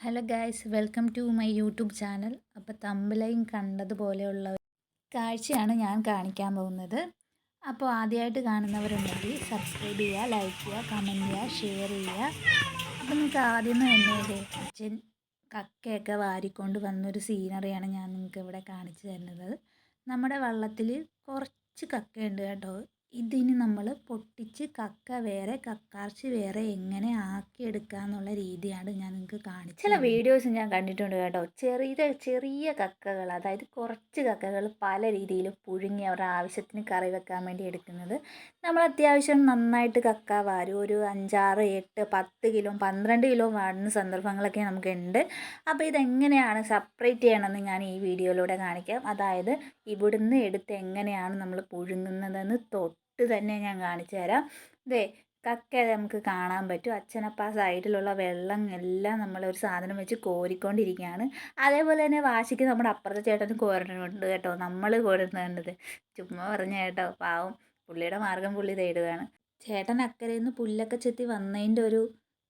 Hello guys welcome to my YouTube channel അപ്പോൾ തമ്പിലയും കണ്ടതുപോലെയുള്ള കാഴ്ചയാണ് ഞാൻ കാണിക്കാൻ പോകുന്നത്. അപ്പോൾ ആദ്യമായിട്ട് കാണുന്നവരുണ്ടെങ്കിൽ സബ്സ്ക്രൈബ് ചെയ്യുക ലൈക്ക് ചെയ്യുക കമന്റ് ചെയ്യുക ഷെയർ ചെയ്യുക. അപ്പോൾ നിങ്ങൾക്ക് ആദ്യം തന്നെ അച്ഛൻ കക്കയൊക്കെ വാരിക്കൊണ്ട് വന്നൊരു സീനറിയാണ് ഞാൻ നിങ്ങൾക്ക് ഇവിടെ കാണിച്ചു തരുന്നത്. നമ്മുടെ വള്ളത്തിൽ കുറച്ച് കക്കയുണ്ട് കേട്ടോ. ഇതിന് നമ്മൾ പൊട്ടിച്ച് കക്ക വേറെ കക്കാർച്ചി വേറെ എങ്ങനെ ആക്കിയെടുക്കുക എന്നുള്ള രീതിയാണ് ഞാൻ നിങ്ങൾക്ക് കാണിച്ചത് ചില വീഡിയോസ് ഞാൻ കണ്ടിട്ടുണ്ട് കേട്ടോ. ചെറിയ ചെറിയ കക്കകൾ അതായത് കുറച്ച് കക്കകൾ പല രീതിയിൽ പുഴുങ്ങി അവരുടെ ആവശ്യത്തിന് കറി വെക്കാൻ വേണ്ടി എടുക്കുന്നത്. നമ്മൾ അത്യാവശ്യം നന്നായിട്ട് കക്ക വാരും. ഒരു അഞ്ചാറ് എട്ട് പത്ത് കിലോ പന്ത്രണ്ട് കിലോ വാടുന്ന സന്ദർഭങ്ങളൊക്കെ നമുക്കുണ്ട്. അപ്പോൾ ഇതെങ്ങനെയാണ് സെപ്പറേറ്റ് ചെയ്യണമെന്ന് ഞാൻ ഈ വീഡിയോയിലൂടെ കാണിക്കാം. അതായത് ഇവിടുന്ന് എടുത്ത് എങ്ങനെയാണ് നമ്മൾ പുഴുങ്ങുന്നതെന്ന് തൊട്ട് തന്നെ ഞാൻ കാണിച്ചു തരാം. ഇതേ കക്ക നമുക്ക് കാണാൻ പറ്റും. അച്ഛനപ്പ ആ സൈഡിലുള്ള വെള്ളം എല്ലാം നമ്മൾ ഒരു സാധനം വെച്ച് കോരിക്കൊണ്ടിരിക്കുകയാണ്. അതേപോലെ തന്നെ വാശിക്ക് നമ്മുടെ അപ്പുറത്തെ ചേട്ടന് കോരണുണ്ട് കേട്ടോ. നമ്മൾ കോരുന്നുണ്ടത് ചുമ്മാ പറഞ്ഞ കേട്ടോ പാവം. പുള്ളിയുടെ മാർഗം പുള്ളി തേടുകയാണ്. ചേട്ടൻ അക്കരയിൽ നിന്ന് പുല്ലൊക്കെ ചെത്തി വന്നതിന്റെ ഒരു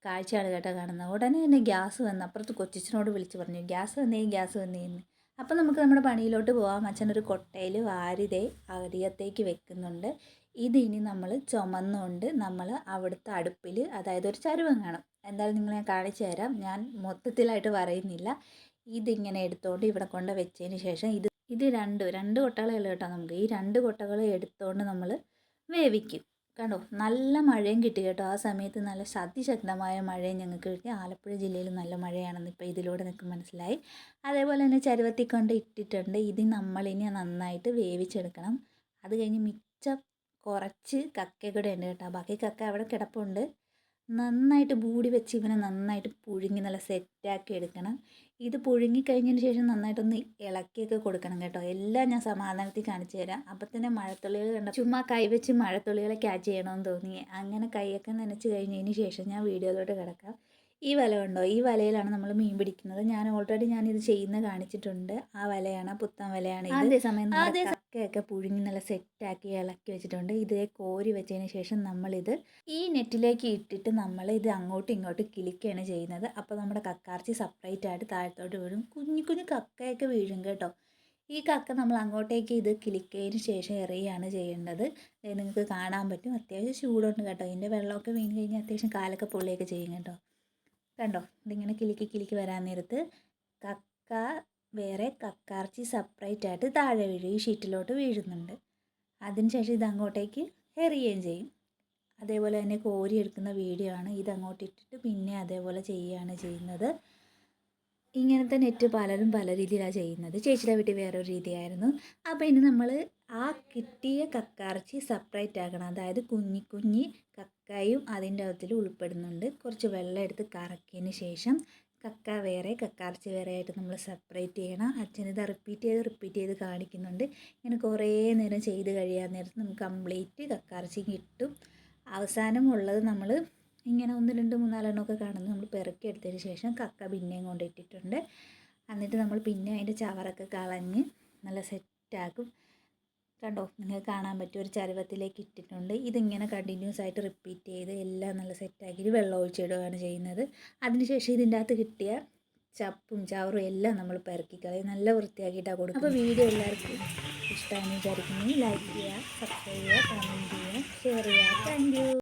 കാഴ്ചയാണ് കേട്ടോ കാണുന്നത്. ഉടനെ തന്നെ ഗ്യാസ് വന്ന് അപ്പുറത്ത് കൊച്ചിനോട് വിളിച്ച് പറഞ്ഞു ഗ്യാസ് വന്നേ ഗ്യാസ് വന്നേന്ന്. അപ്പം നമുക്ക് നമ്മുടെ പണിയിലോട്ട് പോകാം ഒരു കൊട്ടയിൽ വാരിതേ അരിയത്തേക്ക് വെക്കുന്നുണ്ട്. ഇതിനി നമ്മൾ ചുമന്നുകൊണ്ട് നമ്മൾ അവിടുത്തെ അടുപ്പിൽ അതായത് ഒരു ചരുവം കാണും. എന്തായാലും നിങ്ങൾ ഞാൻ കാണിച്ചു തരാം. ഞാൻ മൊത്തത്തിലായിട്ട് പറയുന്നില്ല. ഇതിങ്ങനെ എടുത്തുകൊണ്ട് ഇവിടെ കൊണ്ട് വെച്ചതിന് ശേഷം ഇത് ഇത് രണ്ട് രണ്ട് കൊട്ടകളേ ഉള്ളൂ കേട്ടോ നമുക്ക്. ഈ രണ്ട് കൊട്ടകൾ എടുത്തുകൊണ്ട് നമ്മൾ വേവിക്കും. കണ്ടോ നല്ല മഴയും കിട്ടി കേട്ടോ. ആ സമയത്ത് നല്ല അതിശക്തമായ മഴയും ഞങ്ങൾക്ക് കിട്ടി. ആലപ്പുഴ ജില്ലയിൽ നല്ല മഴയാണെന്ന് ഇപ്പോൾ ഇതിലൂടെ നിങ്ങൾക്ക് മനസ്സിലായി. അതേപോലെ തന്നെ ചരുവത്തി കൊണ്ട് ഇട്ടിട്ടുണ്ട്. ഇത് നമ്മളിനി നന്നായിട്ട് വേവിച്ചെടുക്കണം. അത് കഴിഞ്ഞ് മിച്ചം കുറച്ച് കക്ക കൂടെ ഉണ്ട് കേട്ടോ. ബാക്കി കക്ക അവിടെ കിടപ്പുണ്ട്. നന്നായിട്ട് മൂടി വെച്ച് ഇവനെ നന്നായിട്ട് പുഴുങ്ങി നല്ല സെറ്റാക്കി എടുക്കണം. ഇത് പുഴുങ്ങി കഴിഞ്ഞതിന് ശേഷം നന്നായിട്ടൊന്ന് ഇളക്കിയൊക്കെ കൊടുക്കണം കേട്ടോ. എല്ലാം ഞാൻ സമാധാനത്തിൽ കാണിച്ചു തരാം. അപ്പം തന്നെ മഴത്തുള്ളികൾ കണ്ട ചുമ്മാ കൈവച്ച് മഴത്തുള്ളികളെ ക്യാച്ച് ചെയ്യണമെന്ന് തോന്നി. അങ്ങനെ കൈയൊക്കെ നനച്ച് കഴിഞ്ഞതിന് ശേഷം ഞാൻ വീഡിയോയിലോട്ട് കിടക്കാം. ഈ വല ഉണ്ടോ ഈ വലയിലാണ് നമ്മൾ മീൻ പിടിക്കുന്നത്. ഞാൻ ഓൾറെഡി ഞാൻ ഇത് ചെയ്യുന്ന കാണിച്ചിട്ടുണ്ട്. ആ വലയാണ് പുത്തൻ വലയാണ് അതേ സമയം കക്കയൊക്കെ പുഴുങ്ങി നല്ല സെറ്റാക്കി ഇളക്കി വെച്ചിട്ടുണ്ട്. ഇതേ കോരി വെച്ചതിന് ശേഷം നമ്മളിത് ഈ നെറ്റിലേക്ക് ഇട്ടിട്ട് നമ്മൾ ഇത് അങ്ങോട്ടും ഇങ്ങോട്ടും കിളിക്കുകയാണ് ചെയ്യുന്നത്. അപ്പോൾ നമ്മുടെ കക്കാർച്ചി സെപ്പറേറ്റ് ആയിട്ട് താഴത്തോട്ട് വീഴും. കുഞ്ഞു കുഞ്ഞു കക്കയൊക്കെ വീഴും കേട്ടോ. ഈ കക്ക നമ്മൾ അങ്ങോട്ടേക്ക് ഇത് കിളിക്കതിന് ശേഷം എറിയാണ് ചെയ്യേണ്ടത്. നിങ്ങൾക്ക് കാണാൻ പറ്റും. അത്യാവശ്യം ചൂടുണ്ട് കേട്ടോ. ഇതിന്റെ വെള്ളമൊക്കെ വീണ് കഴിഞ്ഞാൽ അത്യാവശ്യം കാലൊക്കെ പൊള്ളിയൊക്കെ ചെയ്യും കേട്ടോ. കണ്ടോ? ഇതിങ്ങനെ കിലുക്കി കിലുക്കി വരാൻ നേരത്ത് കക്ക വേറെ കക്കാർച്ചി സെപ്പറേറ്റ് ആയിട്ട് താഴെ വീഴും. ഈ ഷീറ്റിലോട്ട് വീഴുന്നുണ്ട്. അതിനുശേഷം ഇത് അങ്ങോട്ടേക്ക് എറിയുകയും ചെയ്യും. അതേപോലെ തന്നെ കോരി എടുക്കുന്ന വീഡിയോ ആണ്. ഇത് അങ്ങോട്ട് ഇട്ടിട്ട് പിന്നെ അതേപോലെ ചെയ്യുകയാണ് ചെയ്യുന്നത്. ഇങ്ങനത്തെ നെറ്റ് പലരും പല രീതിയിലാണ് ചെയ്യുന്നത്. ചേച്ചിയുടെ വീട്ടിൽ വേറൊരു രീതിയായിരുന്നു. അപ്പോൾ ഇനി നമ്മൾ ആ കിട്ടിയ കക്കാർച്ചി സെപ്പറേറ്റ് ആക്കണം. അതായത് കുഞ്ഞി കുഞ്ഞി കക്കയും അതിന്റെ അകത്തിൽ ഉൾപ്പെടുന്നുണ്ട്. കുറച്ച് വെള്ളം എടുത്ത് കറക്കിയതിന് ശേഷം കക്ക വേറെ കക്കാർച്ചി വേറെ ആയിട്ട് നമ്മൾ സെപ്പറേറ്റ് ചെയ്യണം. അച്ഛനിത് റിപ്പീറ്റ് ചെയ്ത് റിപ്പീറ്റ് ചെയ്ത് കാണിക്കുന്നുണ്ട്. ഇങ്ങനെ കുറേ നേരം ചെയ്ത് കഴിയാൻ നേരത്ത് നമുക്ക് കംപ്ലീറ്റ് കക്കാർച്ചി കിട്ടും. അവസാനം ഉള്ളത് നമ്മൾ ഇങ്ങനെ ഒന്ന് രണ്ട് മൂന്നാലെണ്ണമൊക്കെ കാണുന്നത് നമ്മൾ പെറുക്കി എടുത്തതിന് ശേഷം കക്ക പിന്നെയും കൊണ്ടിട്ടിട്ടുണ്ട്. എന്നിട്ട് നമ്മൾ പിന്നെ അതിന്റെ ചവറൊക്കെ കളഞ്ഞ് നല്ല സെറ്റാക്കും കണ്ടോ? നിങ്ങൾക്ക് കാണാൻ പറ്റും ഒരു ചരുവത്തിലേക്ക് ഇട്ടിട്ടുണ്ട്. ഇതിങ്ങനെ കണ്ടിന്യൂസ് ആയിട്ട് റിപ്പീറ്റ് ചെയ്ത് എല്ലാം നല്ല സെറ്റാക്കിയിട്ട് വെള്ളം ഒഴിച്ചിടുകയാണ് ചെയ്യുന്നത്. അതിനുശേഷം ഇതിന്റെ അകത്ത് കിട്ടിയ ചപ്പും ചവറും എല്ലാം നമ്മൾ പെറുക്കിക്കളയും നല്ല വൃത്തിയാക്കിയിട്ടാണ് കൊടുക്കും അപ്പോൾ വീഡിയോ എല്ലാവർക്കും ഇഷ്ടമാണെന്ന് വിചാരിക്കുന്നു. ലൈക്ക് ചെയ്യുക സബ്സ്ക്രൈബ് ചെയ്യുക കമന്റ് ചെയ്യുക ഷെയർ ചെയ്യുക. താങ്ക്